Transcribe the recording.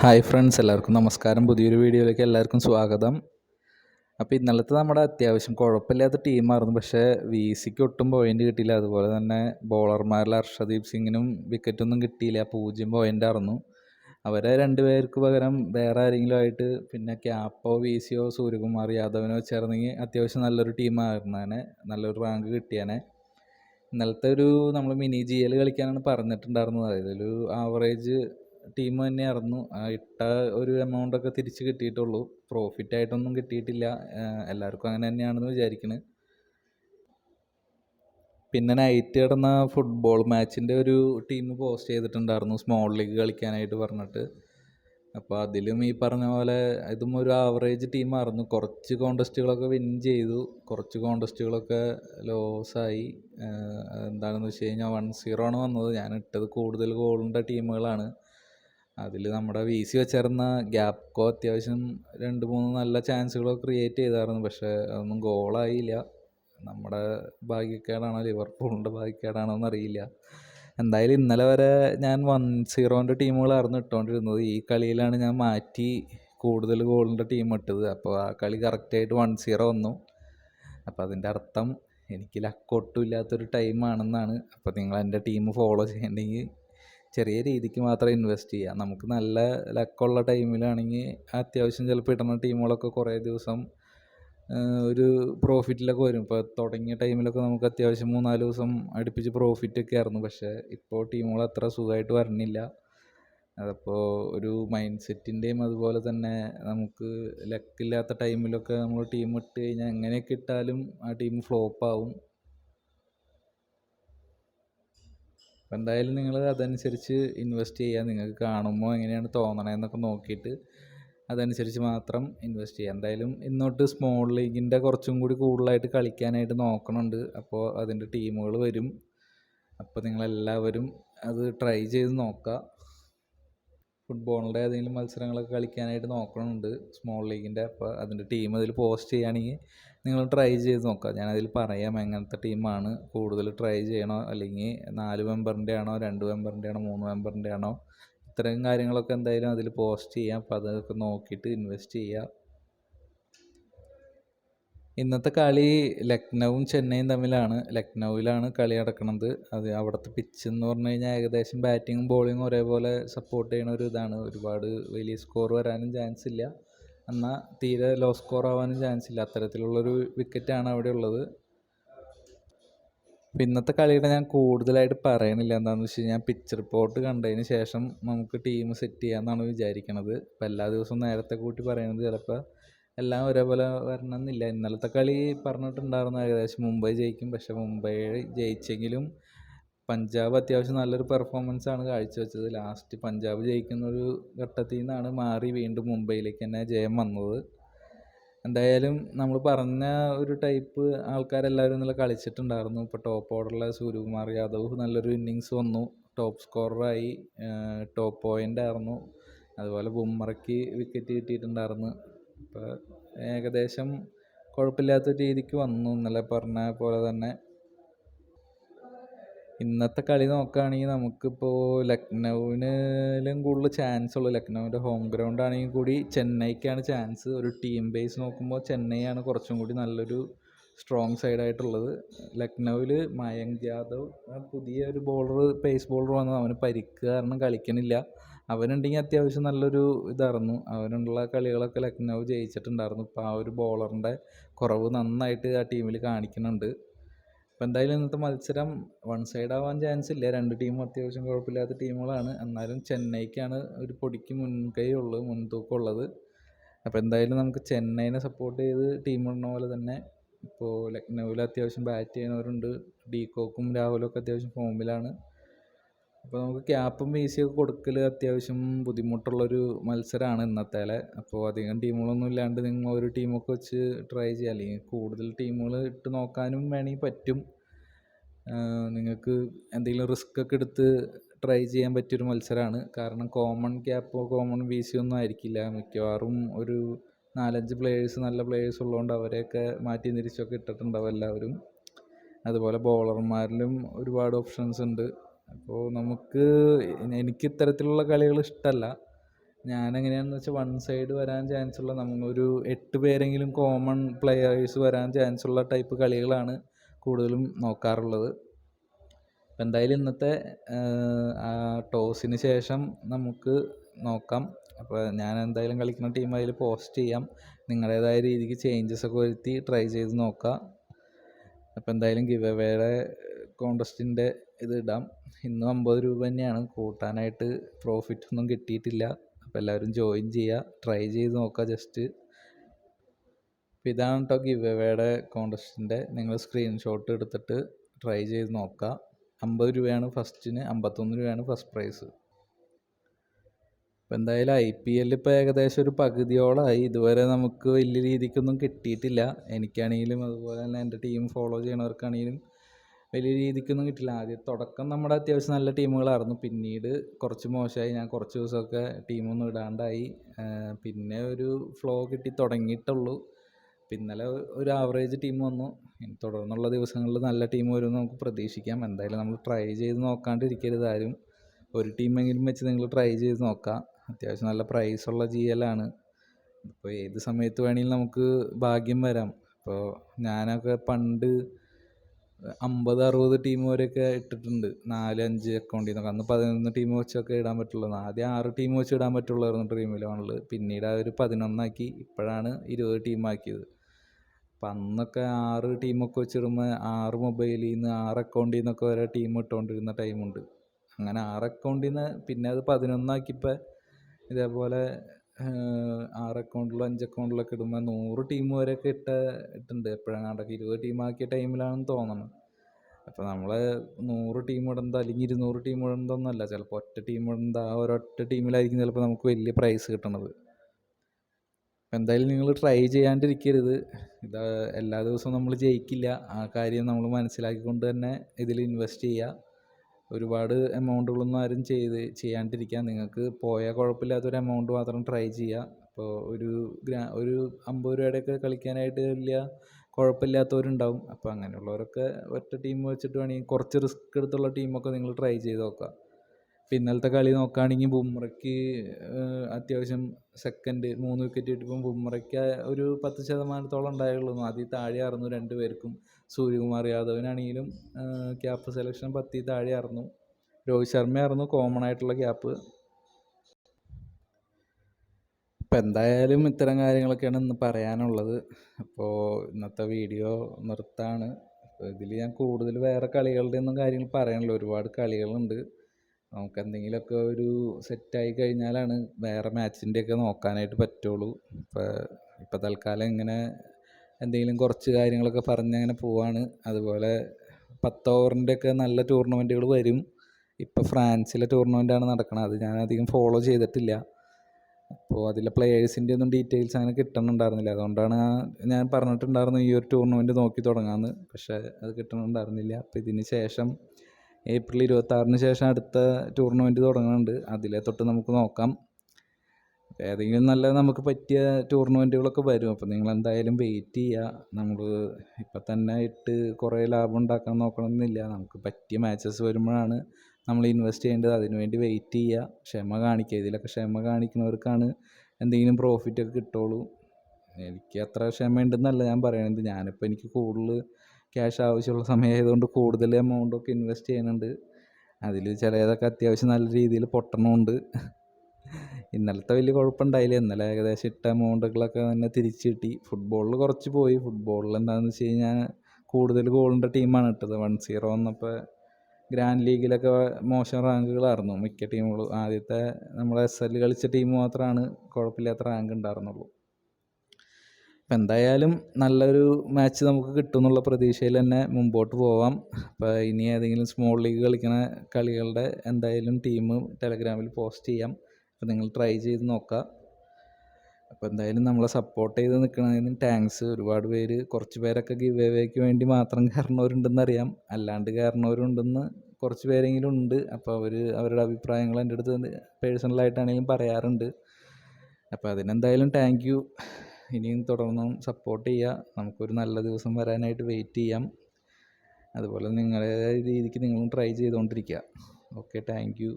Hi friends എല്ലാവർക്കും നമസ്കാരം. പുതിയൊരു വീഡിയോയിലേക്ക് എല്ലാവർക്കും സ്വാഗതം. അപ്പോൾ ഇന്നലത്തെ നമ്മുടെ അത്യാവശ്യം കുഴപ്പമില്ലാത്ത ടീമായിരുന്നു. പക്ഷേ വി സിക്ക് ഒട്ടും പോയിന്റ് കിട്ടിയില്ല. അതുപോലെ തന്നെ ബോളർമാരിൽ ഹർഷദീപ് സിംഗിനും വിക്കറ്റൊന്നും കിട്ടിയില്ല. പൂജ്യം പോയിന്റ് ആയിരുന്നു. അവരെ രണ്ട് പേർക്ക് പകരം വേറെ ആരെങ്കിലും ആയിട്ട് പിന്നെ ക്യാപ്പോ വി സിയോ സൂര്യകുമാർ യാദവിനോ ചേർന്നെങ്കിൽ അത്യാവശ്യം നല്ലൊരു ടീമായിരുന്നേനെ നല്ലൊരു റാങ്ക് കിട്ടിയേനെ ഇന്നലത്തെ ഒരു നമ്മൾ മിനി ജി എൽ കളിക്കാനാണ് പറഞ്ഞിട്ടുണ്ടായിരുന്നത്. ഒരു ആവറേജ് ടീം തന്നെയായിരുന്നു ആ ഇട്ട ഒരു എമൗണ്ടൊക്കെ തിരിച്ച് കിട്ടിയിട്ടുള്ളൂ. പ്രോഫിറ്റ് ആയിട്ടൊന്നും കിട്ടിയിട്ടില്ല. എല്ലാവർക്കും അങ്ങനെ തന്നെയാണെന്ന് വിചാരിക്കുന്നത് പിന്നെ നൈറ്റ് കിടന്ന ഫുട്ബോൾ മാച്ചിന്റെ ഒരു ടീം പോസ്റ്റ് ചെയ്തിട്ടുണ്ടായിരുന്നു. സ്മോൾ ലീഗ് കളിക്കാനായിട്ട് പറഞ്ഞിട്ട്. അപ്പോൾ അതിലും ഈ പറഞ്ഞ പോലെ ഇതും ഒരു ആവറേജ് ടീമായിരുന്നു കുറച്ച് കോണ്ടസ്റ്റുകളൊക്കെ വിൻ ചെയ്തു. കുറച്ച് കോണ്ടസ്റ്റുകളൊക്കെ ലോസായി എന്താണെന്ന് വെച്ച് കഴിഞ്ഞാൽ വൺ സീറോ ആണ് വന്നത്. ഞാൻ ഇട്ടത് കൂടുതൽ ഗോളിന്റെ ടീമുകളാണ് അതിൽ നമ്മുടെ വി സി വെച്ചിരുന്ന ഗ്യാപ്കോ അത്യാവശ്യം രണ്ട് മൂന്ന് നല്ല ചാൻസുകളൊക്കെ ക്രിയേറ്റ് ചെയ്തായിരുന്നു. പക്ഷേ അതൊന്നും ഗോളായില്ല നമ്മുടെ ഭാഗ്യക്കേടാണോ? ലിവർപൂളിന്റെ ഭാഗ്യക്കേടാണോ എന്നറിയില്ല. എന്തായാലും ഇന്നലെ വരെ ഞാൻ വൺ സീറോന്റെ ടീമുകളായിരുന്നു ഇട്ടുകൊണ്ടിരുന്നത് ഈ കളിയിലാണ് ഞാൻ മാറ്റി കൂടുതൽ ഗോളിന്റെ ടീം ഇട്ടത്. അപ്പോൾ ആ കളി കറക്റ്റായിട്ട് വൺ സീറോ വന്നു. അപ്പോൾ അതിന്റെ അർത്ഥം എനിക്ക് ലക്കൊട്ടും ഇല്ലാത്തൊരു ടൈമാണെന്നാണ് അപ്പോൾ നിങ്ങൾ എന്റെ ടീം ഫോളോ ചെയ്യണമെങ്കിൽ ചെറിയ രീതിക്ക് മാത്രം ഇൻവെസ്റ്റ് ചെയ്യുക നമുക്ക് നല്ല ലക്കുള്ള ടൈമിലാണെങ്കിൽ അത്യാവശ്യം ചിലപ്പോൾ ഇടുന്ന ടീമുകളൊക്കെ കുറേ ദിവസം ഒരു പ്രോഫിറ്റിലൊക്കെ വരും. ഇപ്പോൾ തുടങ്ങിയ ടൈമിലൊക്കെ നമുക്ക് അത്യാവശ്യം മൂന്നാൽ ദിവസം അടുപ്പിച്ച് പ്രോഫിറ്റൊക്കെ ആയിരുന്നു. പക്ഷേ ഇപ്പോൾ ടീമുകൾ അത്ര സുഖമായിട്ട് വരണില്ല. അതപ്പോൾ ഒരു മൈൻഡ് സെറ്റിന്റെയും അതുപോലെ തന്നെ നമുക്ക് ലക്കില്ലാത്ത ടൈമിലൊക്കെ നമ്മൾ ടീം ഇട്ട് കഴിഞ്ഞാൽ എങ്ങനെയൊക്കെ ഇട്ടാലും ആ ടീം ഫ്ലോപ്പ് അപ്പോൾ എന്തായാലും നിങ്ങൾ അതനുസരിച്ച് ഇൻവെസ്റ്റ് ചെയ്യുക നിങ്ങൾക്ക് കാണുമ്പോൾ എങ്ങനെയാണ് തോന്നണതെന്നൊക്കെ നോക്കിയിട്ട് അതനുസരിച്ച് മാത്രം ഇൻവെസ്റ്റ് ചെയ്യുക എന്തായാലും ഇന്നോട്ട് സ്മോൾ ലീഗിന്റെ കുറച്ചും കൂടി കൂടുതലായിട്ട് കളിക്കാനായിട്ട് നോക്കണുണ്ട്. അപ്പോൾ അതിന്റെ ടീമുകൾ വരും. അപ്പോൾ നിങ്ങളെല്ലാവരും അത് ട്രൈ ചെയ്ത് നോക്കുക ഫുട്ബോളിന്റെ ഏതെങ്കിലും മത്സരങ്ങളൊക്കെ കളിക്കാനായിട്ട് നോക്കണുണ്ട് സ്മോൾ ലീഗിന്റെ അപ്പോൾ അതിന്റെ ടീം അതിൽ പോസ്റ്റ് ചെയ്യുകയാണെങ്കിൽ നിങ്ങൾ ട്രൈ ചെയ്ത് നോക്കുക. ഞാനതിൽ പറയാം എങ്ങനത്തെ ടീമാണ് കൂടുതൽ ട്രൈ ചെയ്യണോ അല്ലെങ്കിൽ നാല് മെമ്പറിന്റെ ആണോ രണ്ട് മെമ്പറിന്റെ ആണോ മൂന്ന് മെമ്പറിന്റെ ആണോ. ഇത്രയും കാര്യങ്ങളൊക്കെ എന്തായാലും അതിൽ പോസ്റ്റ് ചെയ്യാം. അപ്പോൾ അതൊക്കെ നോക്കിയിട്ട് ഇൻവെസ്റ്റ് ചെയ്യുക ഇന്നത്തെ കളി ലക്നൗവും ചെന്നൈയും തമ്മിലാണ്. ലക്നൗവിലാണ് കളി നടക്കുന്നത് അത് അവിടുത്തെ പിച്ച് എന്ന് പറഞ്ഞു കഴിഞ്ഞാൽ ഏകദേശം ബാറ്റിങ്ങും ബോളിങ്ങും ഒരേപോലെ സപ്പോർട്ട് ചെയ്യുന്ന ഒരു ഇതാണ്. ഒരുപാട് വലിയ സ്കോർ വരാനും ചാൻസ് ഇല്ല. എന്നാൽ തീരെ ലോ സ്കോർ ആവാനും ചാൻസ് ഇല്ല. അത്തരത്തിലുള്ളൊരു വിക്കറ്റാണ് അവിടെ ഉള്ളത്. ഇന്നത്തെ കളിയുടെ ഞാൻ കൂടുതലായിട്ട് പറയണില്ല. എന്താണെന്ന് വെച്ച് കഴിഞ്ഞാൽ പിക്ചർ റിപ്പോർട്ട് കണ്ടതിന് ശേഷം നമുക്ക് ടീം സെറ്റ് ചെയ്യാമെന്നാണ് വിചാരിക്കണത്. അപ്പം എല്ലാ ദിവസവും നേരത്തെ കൂട്ടി പറയുന്നത് ചിലപ്പോൾ എല്ലാം ഒരേപോലെ വരണമെന്നില്ല. ഇന്നലത്തെ കളി പറഞ്ഞിട്ടുണ്ടായിരുന്നു ഏകദേശം മുംബൈ ജയിക്കും. പക്ഷേ മുംബൈ ജയിച്ചെങ്കിലും പഞ്ചാബ് അത്യാവശ്യം നല്ലൊരു ആണ് കാഴ്ചവെച്ചത്. ലാസ്റ്റ് പഞ്ചാബ് ജയിക്കുന്ന ഒരു ഘട്ടത്തിൽ നിന്നാണ് മാറി വീണ്ടും മുംബൈയിലേക്ക് തന്നെ ജയം വന്നത്. എന്തായാലും നമ്മൾ പറഞ്ഞ ഒരു ടൈപ്പ് ആൾക്കാരെല്ലാവരും ഇന്നലെ കളിച്ചിട്ടുണ്ടായിരുന്നു. ഇപ്പോൾ ടോപ്പ് ഓർഡറിലെ സൂര്യകുമാർ യാദവ് നല്ലൊരു ഇന്നിങ്സ് വന്നു. ടോപ്പ് സ്കോററായി ടോപ്പ് പോയിന്റ് ആയിരുന്നു. അതുപോലെ ബുമ്മറയ്ക്ക് വിക്കറ്റ് കിട്ടിയിട്ടുണ്ടായിരുന്നു. ഇപ്പോൾ ഏകദേശം കുഴപ്പമില്ലാത്ത രീതിക്ക് വന്നു. ഇന്നലെ പറഞ്ഞ പോലെ തന്നെ ഇന്നത്തെ കളി നോക്കുകയാണെങ്കിൽ നമുക്കിപ്പോൾ ലക്നൗവിനും കൂടുതൽ ചാൻസ് ഉള്ളു. ലക്നൗവിന്റെ ഹോം ഗ്രൗണ്ട് ആണെങ്കിൽ കൂടി ചെന്നൈക്കാണ് ചാൻസ് ഒരു ടീം ബേസ് നോക്കുമ്പോൾ ചെന്നൈയാണ് കുറച്ചും കൂടി നല്ലൊരു സ്ട്രോങ് സൈഡായിട്ടുള്ളത് ലക്നൗവിൽ മയങ്ക് ജാദവ് പുതിയ ഒരു ബോളർ പേസ് ബോളർ വന്നു അവന് പരിക്ക് കാരണം കളിക്കണില്ല. അവനുണ്ടെങ്കിൽ അത്യാവശ്യം നല്ലൊരു ഇതായിരുന്നു. അവനുള്ള കളികളൊക്കെ ലക്നൗ ജയിച്ചിട്ടുണ്ടായിരുന്നു. ഇപ്പോൾ ആ ഒരു ബോളറിന്റെ കുറവ് നന്നായിട്ട് ആ ടീമിൽ കാണിക്കുന്നുണ്ട്. അപ്പോൾ എന്തായാലും ഇന്നത്തെ മത്സരം വൺ സൈഡ് ആവാൻ ചാൻസ് ഇല്ല. രണ്ട് ടീമും അത്യാവശ്യം കുഴപ്പമില്ലാത്ത ടീമുകളാണ് എന്നാലും ചെന്നൈക്കാണ് ഒരു പൊടിക്ക് മുൻകൈ ഉള്ളത് മുൻതൂക്കം ഉള്ളത് അപ്പോൾ എന്തായാലും നമുക്ക് ചെന്നൈനെ സപ്പോർട്ട് ചെയ്ത് ടീം ഇടുന്ന പോലെ തന്നെ ഇപ്പോൾ ലക്നൗവിൽ അത്യാവശ്യം ബാറ്റ് ചെയ്യുന്നവരുണ്ട്. ഡീകോക്കും രാഹുലും ഒക്കെ അത്യാവശ്യം ഫോമിലാണ് അപ്പോൾ നമുക്ക് ക്യാപ്പും വീസിയൊക്കെ കൊടുക്കൽ അത്യാവശ്യം ബുദ്ധിമുട്ടുള്ളൊരു മത്സരമാണ് ഇന്നത്തേലെ. അപ്പോൾ അധികം ടീമുകളൊന്നും ഇല്ലാണ്ട് നിങ്ങൾ ഒരു ടീമൊക്കെ വെച്ച് ട്രൈ ചെയ്യുക അല്ലെങ്കിൽ കൂടുതൽ ടീമുകൾ ഇട്ട് നോക്കാനും വേണമെങ്കിൽ പറ്റും. നിങ്ങൾക്ക് എന്തെങ്കിലും റിസ്ക് ഒക്കെ എടുത്ത് ട്രൈ ചെയ്യാൻ പറ്റിയൊരു മത്സരമാണ് കാരണം കോമൺ ക്യാപ്പോ കോമൺ വി സി ഒന്നും ആയിരിക്കില്ല. മിക്കവാറും ഒരു നാലഞ്ച് പ്ലേയേഴ്സ് നല്ല പ്ലേയേഴ്സ് ഉള്ളതുകൊണ്ട് അവരെയൊക്കെ മാറ്റി തിരിച്ചൊക്കെ ഇട്ടിട്ടുണ്ടാവും എല്ലാവരും. അതുപോലെ ബോളർമാരിലും ഒരുപാട് ഓപ്ഷൻസ് ഉണ്ട്. അപ്പോൾ നമുക്ക് എനിക്ക് ഇത്തരത്തിലുള്ള കളികൾ ഇഷ്ടമല്ല ഞാൻ എങ്ങനെയാണെന്ന് വെച്ചാൽ വൺ സൈഡ് വരാൻ ചാൻസ് ഉള്ള നമ്മളൊരു എട്ട് പേരെങ്കിലും കോമൺ പ്ലെയേഴ്സ് വരാൻ ചാൻസ് ഉള്ള ടൈപ്പ് കളികളാണ് കൂടുതലും നോക്കാറുള്ളത്. അപ്പം എന്തായാലും ഇന്നത്തെ ടോസിന് ശേഷം നമുക്ക് നോക്കാം. അപ്പോൾ ഞാൻ എന്തായാലും കളിക്കുന്ന ടീം അതിൽ പോസ്റ്റ് ചെയ്യാം. നിങ്ങളുടേതായ രീതിക്ക് ചേഞ്ചസ് ഒക്കെ വരുത്തി ട്രൈ ചെയ്ത് നോക്കാം. അപ്പോൾ എന്തായാലും ഗിവ് അവേയുടെ കോണ്ടസ്റ്റിന്റെ ഇത് ഇടാം. ഇന്നും അമ്പത് രൂപ തന്നെയാണ്. കൂട്ടാനായിട്ട് പ്രോഫിറ്റ് ഒന്നും കിട്ടിയിട്ടില്ല. അപ്പോൾ എല്ലാവരും ജോയിൻ ചെയ്യുക ട്രൈ ചെയ്ത് നോക്കുക ജസ്റ്റ് അപ്പോൾ ഇതാണ് കേട്ടോ ഗിവ് എവേയുടെ കോണ്ടസ്റ്റിന്റെ നിങ്ങൾ സ്ക്രീൻഷോട്ട് എടുത്തിട്ട് ട്രൈ ചെയ്ത് നോക്കുക അമ്പത് രൂപയാണ് ഫസ്റ്റിന് അമ്പത്തൊന്ന് രൂപയാണ് ഫസ്റ്റ് പ്രൈസ് ഇപ്പം എന്തായാലും ഐ പി എല്ലിൽ ഇപ്പോൾ ഏകദേശം ഒരു പകുതിയോളമായി ഇതുവരെ നമുക്ക് വലിയ രീതിക്കൊന്നും കിട്ടിയിട്ടില്ല. എനിക്കാണെങ്കിലും അതുപോലെ തന്നെ എന്റെ ടീം ഫോളോ ചെയ്യണവർക്കാണെങ്കിലും വലിയ രീതിക്കൊന്നും കിട്ടില്ല. ആദ്യം തുടക്കം നമ്മുടെ അത്യാവശ്യം നല്ല ടീമുകളായിരുന്നു. പിന്നീട് കുറച്ച് മോശമായി ഞാൻ കുറച്ച് ദിവസമൊക്കെ ടീമൊന്നും ഇടാണ്ടായി. പിന്നെ ഒരു ഫ്ലോ കിട്ടി തുടങ്ങിയിട്ടുള്ളൂ. ഇന്നലെ ഒരു ആവറേജ് ടീം വന്നു. ഇനി തുടർന്നുള്ള ദിവസങ്ങളിൽ നല്ല ടീം വരുമെന്ന് നമുക്ക് പ്രതീക്ഷിക്കാം. എന്തായാലും നമ്മൾ ട്രൈ ചെയ്ത് നോക്കാണ്ടിരിക്കരുത് ആരും. ഒരു ടീമെങ്കിലും വെച്ച് നിങ്ങൾ ട്രൈ ചെയ്ത് നോക്കാം. അത്യാവശ്യം നല്ല പ്രൈസുള്ള ജി എല്ലാണ് ഇപ്പോൾ ഏത് സമയത്ത് വേണമെങ്കിലും നമുക്ക് ഭാഗ്യം വരാം. ഇപ്പോൾ ഞാനൊക്കെ പണ്ട് അമ്പത് അറുപത് ടീം വരെയൊക്കെ ഇട്ടിട്ടുണ്ട്. നാല് അഞ്ച് അക്കൗണ്ടിൽ നിന്നൊക്കെ അന്ന് പതിനൊന്ന് ടീം വെച്ചൊക്കെ ഇടാൻ പറ്റുള്ളൂ. ആദ്യം ആറ് ടീം വെച്ച് ഇടാൻ പറ്റുള്ളായിരുന്നു ഡ്രീം ഇലവനിൽ പിന്നീട് ഒരു പതിനൊന്നാക്കി ഇപ്പോഴാണ് ഇരുപത് ടീമാക്കിയത് അപ്പം അന്നൊക്കെ ആറ് ടീമൊക്കെ വെച്ചിടുമ്പോൾ ആറ് മൊബൈലിൽ നിന്ന് ആറ് അക്കൗണ്ടിൽ നിന്നൊക്കെ വരെ ടീം ഇട്ടുകൊണ്ടിരുന്ന ടൈമുണ്ട് അങ്ങനെ ആറ് അക്കൗണ്ടിൽ നിന്ന് പിന്നെ അത് പതിനൊന്നാക്കിയപ്പോൾ ഇതേപോലെ ആറ് അക്കൗണ്ടിലും അഞ്ച് അക്കൗണ്ടിലൊക്കെ ഇടുമ്പോൾ നൂറ് ടീം വരെയൊക്കെ ഇട്ട ഇട്ടുണ്ട് എപ്പോഴെങ്ങാണ്ടൊക്കെ ഇരുപത് ടീമാക്കിയ ടൈമിലാണെന്ന് തോന്നുന്നു അപ്പോൾ നമ്മൾ നൂറ് ടീം ഇടുന്നത് അല്ലെങ്കിൽ ഇരുന്നൂറ് ടീം ഇടുന്നതൊന്നുമല്ല ചിലപ്പോൾ ഒറ്റ ടീം ഇടുന്നത് ആ ഒരൊറ്റ ടീമിലായിരിക്കും ചിലപ്പോൾ നമുക്ക് വലിയ പ്രൈസ് കിട്ടണത്. എന്തായാലും നിങ്ങൾ ട്രൈ ചെയ്യാണ്ടിരിക്കരുത്. ഇത് എല്ലാ ദിവസവും നമ്മൾ ജയിക്കില്ല. ആ കാര്യം നമ്മൾ മനസ്സിലാക്കിക്കൊണ്ട് തന്നെ ഇതിൽ ഇൻവെസ്റ്റ് ചെയ്യുക. ഒരുപാട് എമൗണ്ടുകളൊന്നും ആരും ചെയ്ത് ചെയ്യാണ്ടിരിക്കുക നിങ്ങൾക്ക് പോയാൽ കുഴപ്പമില്ലാത്തൊരു എമൗണ്ട് മാത്രം ട്രൈ ചെയ്യുക. അപ്പോൾ ഒരു ഗ്രാ ഒരു അമ്പത് രൂപയുടെയൊക്കെ കളിക്കാനായിട്ട് വലിയ കുഴപ്പമില്ലാത്തവരുണ്ടാവും. അപ്പോൾ അങ്ങനെയുള്ളവരൊക്കെ ഒറ്റ ടീം വെച്ചിട്ട് വേണമെങ്കിൽ കുറച്ച് റിസ്ക് എടുത്തുള്ള ടീമൊക്കെ നിങ്ങൾ ട്രൈ ചെയ്ത് നോക്കുക. ഇപ്പം ഇന്നലത്തെ കളി നോക്കുകയാണെങ്കിൽ ബുംറയ്ക്ക് അത്യാവശ്യം സെക്കൻഡ് മൂന്ന് വിക്കറ്റ് കിട്ടിയപ്പം ബുംറയ്ക്ക് ഒരു പത്ത് ശതമാനത്തോളം ഉണ്ടായുള്ളൂ. അതിൽ താഴെയായിരുന്നു രണ്ട് പേർക്കും സൂര്യകുമാർ യാദവിനാണെങ്കിലും ക്യാപ്പ് സെലക്ഷൻ പത്തി താഴെ ആയിരുന്നു. രോഹിത് ശർമ്മയായിരുന്നു കോമൺ ആയിട്ടുള്ള ക്യാപ്പ് ഇപ്പം എന്തായാലും ഇത്തരം കാര്യങ്ങളൊക്കെയാണ് ഇന്ന് പറയാനുള്ളത്. അപ്പോൾ ഇന്നത്തെ വീഡിയോ നിർത്താണ്. അപ്പോൾ ഇതിൽ ഞാൻ കൂടുതൽ വേറെ കളികളുടെ ഒന്നും കാര്യങ്ങൾ പറയാനില്ല. ഒരുപാട് കളികളുണ്ട്. നമുക്ക് എന്തെങ്കിലുമൊക്കെ ഒരു സെറ്റായി കഴിഞ്ഞാലാണ് വേറെ മാച്ചിന്റെയൊക്കെ നോക്കാനായിട്ട് പറ്റുള്ളൂ. ഇപ്പോൾ ഇപ്പോൾ തൽക്കാലം ഇങ്ങനെ എന്തെങ്കിലും കുറച്ച് കാര്യങ്ങളൊക്കെ പറഞ്ഞ് അങ്ങനെ പോവാണ്. അതുപോലെ പത്ത് ഓവറിന്റെയൊക്കെ നല്ല ടൂർണമെന്റുകൾ വരും. ഇപ്പോൾ ഫ്രാൻസിലെ ടൂർണമെന്റാണ് നടക്കുന്നത് അത് ഞാൻ അധികം ഫോളോ ചെയ്തിട്ടില്ല. അപ്പോൾ അതിലെ പ്ലെയേഴ്സിന്റെ ഒന്നും ഡീറ്റെയിൽസ് അങ്ങനെ കിട്ടണമുണ്ടായിരുന്നില്ല അതുകൊണ്ടാണ് ഞാൻ പറഞ്ഞിട്ടുണ്ടായിരുന്നു ഈ ഒരു ടൂർണമെന്റ് നോക്കി തുടങ്ങാമെന്ന്. പക്ഷേ അത് കിട്ടണമുണ്ടായിരുന്നില്ല അപ്പോൾ ഇതിന് ശേഷം ഏപ്രിൽ ഇരുപത്താറിന് ശേഷം അടുത്ത ടൂർണമെന്റ് തുടങ്ങുന്നുണ്ട് അതിലെ തൊട്ട് നമുക്ക് നോക്കാം. ഏതെങ്കിലും നല്ല നമുക്ക് പറ്റിയ ടൂർണമെന്റുകളൊക്കെ വരും. നിങ്ങൾ എന്തായാലും വെയിറ്റ് ചെയ്യുക നമ്മൾ ഇപ്പം തന്നെ ഇട്ട് കുറേ ലാഭം ഉണ്ടാക്കാൻ നോക്കണമെന്നില്ല നമുക്ക് പറ്റിയ മാച്ചസ് വരുമ്പോഴാണ് നമ്മൾ ഇൻവെസ്റ്റ് ചെയ്യേണ്ടത്. അതിനുവേണ്ടി വെയിറ്റ് ചെയ്യുക ക്ഷമ കാണിക്കുക ഇതിലൊക്കെ ക്ഷമ കാണിക്കുന്നവർക്കാണ് എന്തെങ്കിലും പ്രോഫിറ്റ് ഒക്കെ കിട്ടുള്ളൂ. എനിക്ക് അത്ര ക്ഷമ ഉണ്ടെന്നല്ല ഞാൻ പറയണത്. ഞാനിപ്പോൾ എനിക്ക് കൂടുതൽ ക്യാഷ് ആവശ്യമുള്ള സമയമായതുകൊണ്ട് കൂടുതൽ എമൗണ്ടൊക്കെ ഇൻവെസ്റ്റ് ചെയ്യുന്നുണ്ട് അതിൽ ചിലതൊക്കെ അത്യാവശ്യം നല്ല രീതിയിൽ പൊട്ടണമുണ്ട് ഇന്നലത്തെ വലിയ കുഴപ്പമുണ്ടായില്ല. ഇന്നലെ ഏകദേശം ഇട്ട എമൗണ്ടുകളൊക്കെ തന്നെ തിരിച്ച് കിട്ടി. ഫുട്ബോളിൽ കുറച്ച് പോയി. ഫുട്ബോളിൽ എന്താണെന്ന് വെച്ച് കഴിഞ്ഞാൽ കൂടുതൽ ഗോളിന്റെ ടീമാണ് ഇട്ടത്. വൺ സീറോ വന്നപ്പോൾ ഗ്രാൻഡ് ലീഗിലൊക്കെ മോശം റാങ്കുകളായിരുന്നു മിക്ക ടീമുകളും ആദ്യത്തെ നമ്മളെ എസ് എൽ കളിച്ച ടീം മാത്രമാണ് കുഴപ്പമില്ലാത്ത റാങ്ക് ഉണ്ടായിരുന്നുള്ളൂ. അപ്പം എന്തായാലും നല്ലൊരു മാച്ച് നമുക്ക് കിട്ടും എന്നുള്ള പ്രതീക്ഷയിൽ തന്നെ മുമ്പോട്ട് പോവാം. അപ്പോൾ ഇനി ഏതെങ്കിലും സ്മോൾ ലീഗ് കളിക്കുന്ന കളികളുടെ എന്തായാലും ടീം ടെലഗ്രാമിൽ പോസ്റ്റ് ചെയ്യാം. അപ്പോൾ നിങ്ങൾ ട്രൈ ചെയ്ത് നോക്കുക അപ്പോൾ എന്തായാലും നമ്മളെ സപ്പോർട്ട് ചെയ്ത് നിൽക്കുന്നതിന് താങ്ക്സ് ഒരുപാട് പേര് കുറച്ച് പേരൊക്കെ ഗിവ് അവേക്ക് വേണ്ടി മാത്രം കയറണവരുണ്ടെന്ന് അറിയാം. അല്ലാണ്ട് കയറണവരുണ്ടെന്ന് കുറച്ച് പേരെങ്കിലും ഉണ്ട്. അപ്പോൾ അവർ അവരുടെ അഭിപ്രായങ്ങൾ എന്റെ അടുത്ത് പേഴ്സണലായിട്ടാണെങ്കിലും പറയാറുണ്ട്. അപ്പോൾ അതിനെന്തായാലും താങ്ക് യു ഇനിയും തുടർന്നും സപ്പോർട്ട് ചെയ്യുക നമുക്കൊരു നല്ല ദിവസം വരാനായിട്ട് വെയിറ്റ് ചെയ്യാം. അതുപോലെ നിങ്ങളുടേതായ രീതിക്ക് നിങ്ങളും ട്രൈ ചെയ്തുകൊണ്ടിരിക്കുക ഓക്കെ താങ്ക് യു